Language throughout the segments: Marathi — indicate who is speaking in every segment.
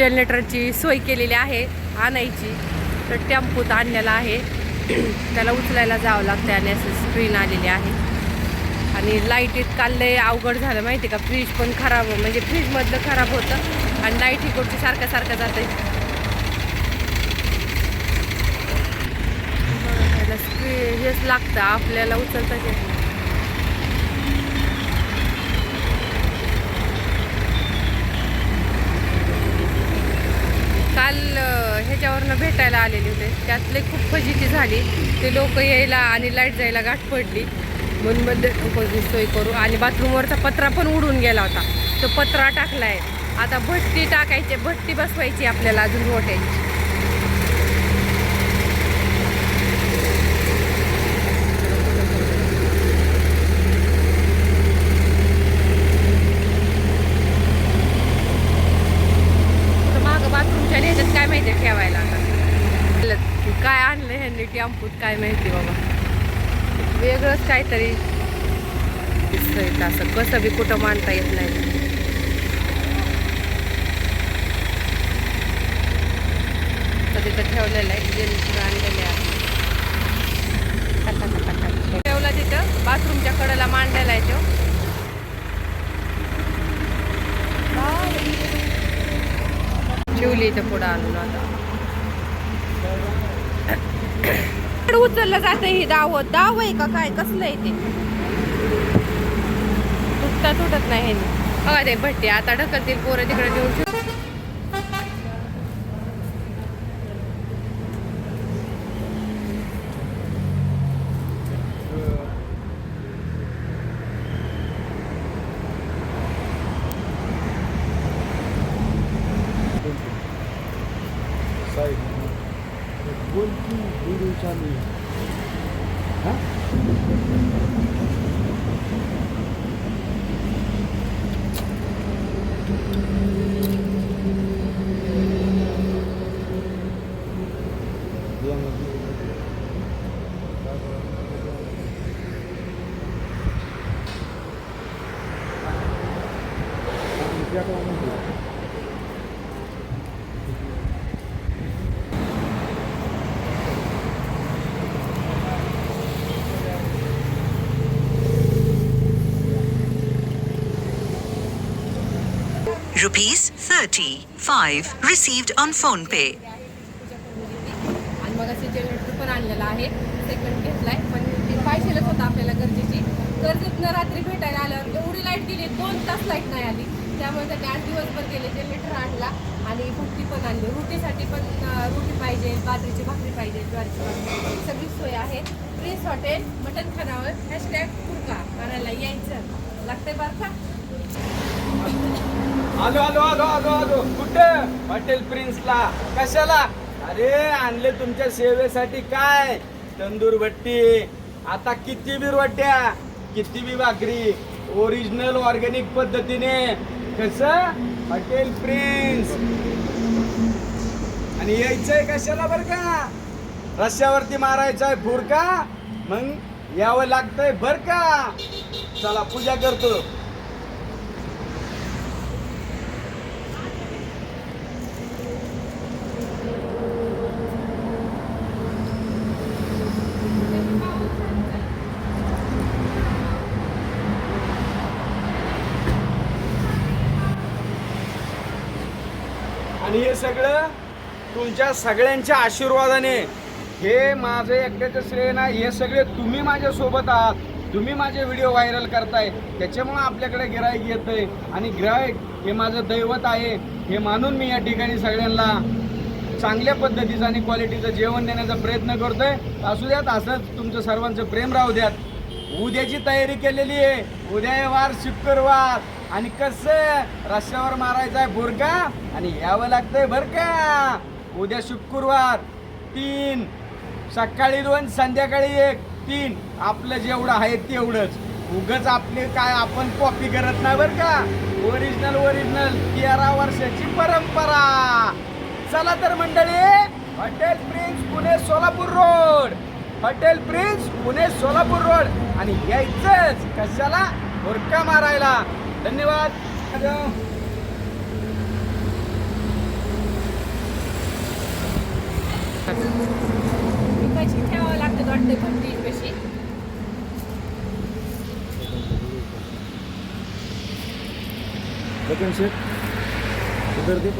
Speaker 1: जनरेटरची सोय केलेली आहे आणायची. तर टेम्पोत आणलेला आहे. त्याला उचलायला जावं लागतं आणि असं स्क्रीन आलेली आहे. आणि लाईटीत काल लय अवघड झालं माहिती का? फ्रीज पण खराब म्हणजे फ्रीजमधलं खराब होतं आणि लाइट सारख्या सारखं सारखं जाते स्क्रीन हेच लागतं आपल्याला उचलता येत नाही. काल ह्याच्यावरनं भेटायला आलेले होते. त्यातले खूप फजिती झाली. ते लोक यायला आणि लाइट जायला गाठ पडली. म्हणून मध्ये सोय करू. आणि बाथरूमवरचा पत्रा पण उडून गेला होता. तो पत्रा टाकलाय. आता भट्टी टाकायची भट्टी बसवायची आपल्याला अजून रोट्यांची तर आणि ह्याच्यात काय माहिती ठेवायला आता? काय आणलं ह्यांनी टेम्पूत? काय माहिती बाबा. वेगळंच काहीतरी दिसत असं. कसं बी कुठं मांडता येत नाही. तर तिथं ठेवलेलं आहे. जे आणलेले आहे. ठेवला तिथं. बाथरूमच्या कडेला मांडलेला आहे तो. ठेवली इथं पुढं आणून आता. उचललं जातं ही दाव दाव आहे का काय? कसलं आहे ते? तुटता तुटत नाही बघा ते भट्टी आता ढकलतील पोरं तिकडे नेऊन ठेव-
Speaker 2: बोलकी व्हिडिओ चालू आहे हा?
Speaker 3: Rupees 35 received on phone pay.
Speaker 1: आणि मग असे जनरेटर पण आणलेला आहे सेकंड घेतलाय. पण ती पाहिजेलच होतं आपल्याला गरजेची. गरजेतनं रात्री भेटायला आल्यावर एवढी लाइट गेली दोन तास लाइट नाही आली. त्यामुळे त्यांनी आज दिवसभर गेले जनरेटर आणला आणि भुट्टी पण आणली. रोटीसाठी पण रोटी पाहिजे बाजरीची भाकरी पाहिजे ज्वारीची भाकरी सगळी सोय आहे. प्रिन्स हॉटेल मटन खानावर हॅशटॅग कुर्का करायला यायचं. लागते बरं का
Speaker 2: आलो आलो आलो आलो आलो. कुठं? हॉटेल प्रिन्सला. कशाला? अरे आणले तुमच्या सेवेसाठी काय? तंदूर भट्टी. आता किती बी रोट्या किती बी भाकरी. ओरिजिनल ऑर्गॅनिक पद्धतीने. कस? Hotel Prince. आणि यायचंय कशाला बर का? रस्त्यावरती मारायचंय फुरका. मग यावं लागतंय बर का? चला पूजा करतो आणि हे सगळं तुमच्या सगळ्यांच्या आशीर्वादाने. हे माझं एकट्याचं श्रेय नाही हे सगळे तुम्ही माझ्यासोबत आहात. तुम्ही माझे व्हिडिओ व्हायरल करताय. त्याच्यामुळं आपल्याकडे गिराईक आहे आणि गिराईक हे माझं दैवत आहे. हे मानून मी या ठिकाणी सगळ्यांना चांगल्या पद्धतीचं आणि क्वालिटीचं जेवण देण्याचा प्रयत्न करतोय. असू द्यात असंच तुमचं सर्वांचं प्रेम राहू द्यात. उद्याची तयारी केलेली आहे. उद्या वार शुक्रवार. आणि कसं रस्त्यावर मारायचा आहे बुरका? आणि यावं लागतंय बर का उद्या शुक्रवार तीन. सकाळी दोन संध्याकाळी एक. तीन. आपलं जेवढं आहे तेवढंच. उगच आपले काय आपण कॉपी करत नाही बरं का? ओरिजिनल ओरिजिनल तेरा वर्षाची परंपरा. चला तर मंडळी hotel Prince Pune Solapur road. Hotel Prince Pune Solapur road. आणि यायचंच कशाला? बुरका मारायला. धन्यवाद.
Speaker 1: कशी ठेवावं लागतं वाटते भंडी कशी.
Speaker 2: बघन शेट
Speaker 1: उदर दे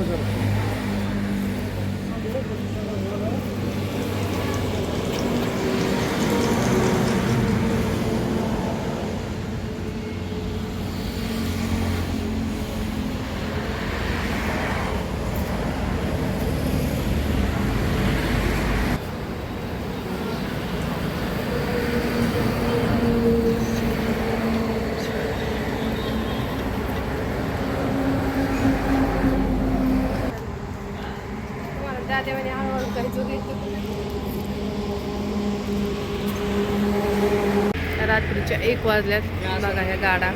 Speaker 1: रात्रीच्या एक वाजल्यात. बघा ह्या गाडा.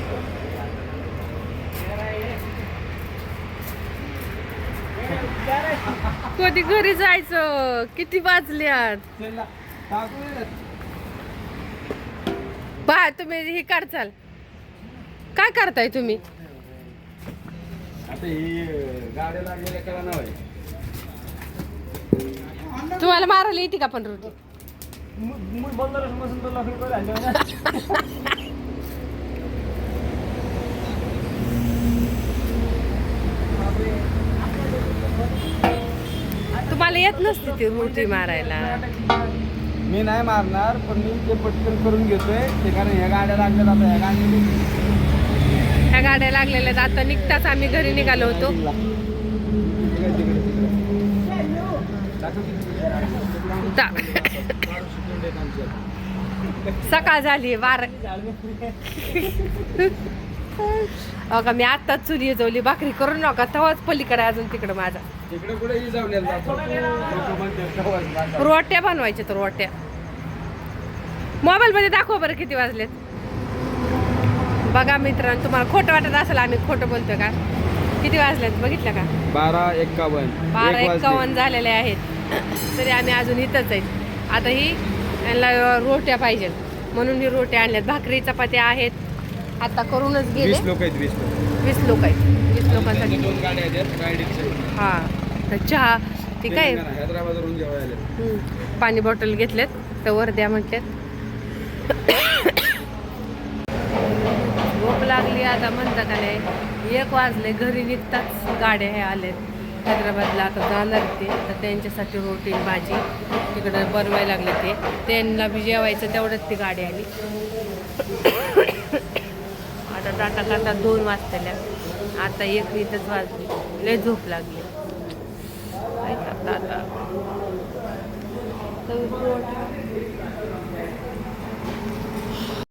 Speaker 1: कधी घरी जायचं? किती वाजल्यात? पहा तुम्ही हे काढचाल काय करताय तुम्ही?
Speaker 2: ही
Speaker 1: तुम्हाला मारायला येते का पण रोटी? तुम्हाला येत नसते ती रोटी मारायला.
Speaker 2: मी नाही मारणार पण मी ते पटकन करून घेतोय ते कारण ह्या गाड्या लागल्या आता ह्या गाड्या
Speaker 1: ह्या गाड्या लागलेल्या. आता निघताच आम्ही घरी निघालो होतो. दा- सकाळ झाली बारा अहो का मी आत्ताच चुली जवली भाकरी करून नका तेव्हाच पलीकडे अजून तिकडे माझा. रोट्या बनवायच्या तर रोट्या. मोबाईल मध्ये दाखवा बरं किती वाजलेत. बघा मित्रांनो तुम्हाला खोटं वाटत असेल आम्ही खोटं बोलतोय का? किती वाजलेत बघितलं का?
Speaker 2: बारा एक्कावन्न.
Speaker 1: बारा. एक्कावन्न झालेले आहेत. तरी आम्ही अजून इथंच आहेत. आता ही यांना रोट्या पाहिजे म्हणून ही रोट्या आणल्यात. भाकरी चपात्या आहेत. आता करूनच गेले.
Speaker 2: वीस लोक आहेत वीस लोक.
Speaker 1: वीस लोक आहेत. वीस लोकांसाठी. हा. तर चहा
Speaker 2: आले
Speaker 1: हम्म. पाणी बॉटल घेतलेत. तर वर द्या म्हटलेत. झोप लागली आता म्हणता का नाही एक वाजले घरी निघताच गाड्या हे आलेत. हैदराबादला आता जाणार ते. तर त्यांच्यासाठी रोटी भाजी तिकडं बनवायला लागले ते. त्यांना बी जेवायचं तेवढंच ती गाडी आली. आता जाता जाता दोन वाजताल्या. आता एक इथंच वाजली. लय झोप लागली. काय करता आता. तर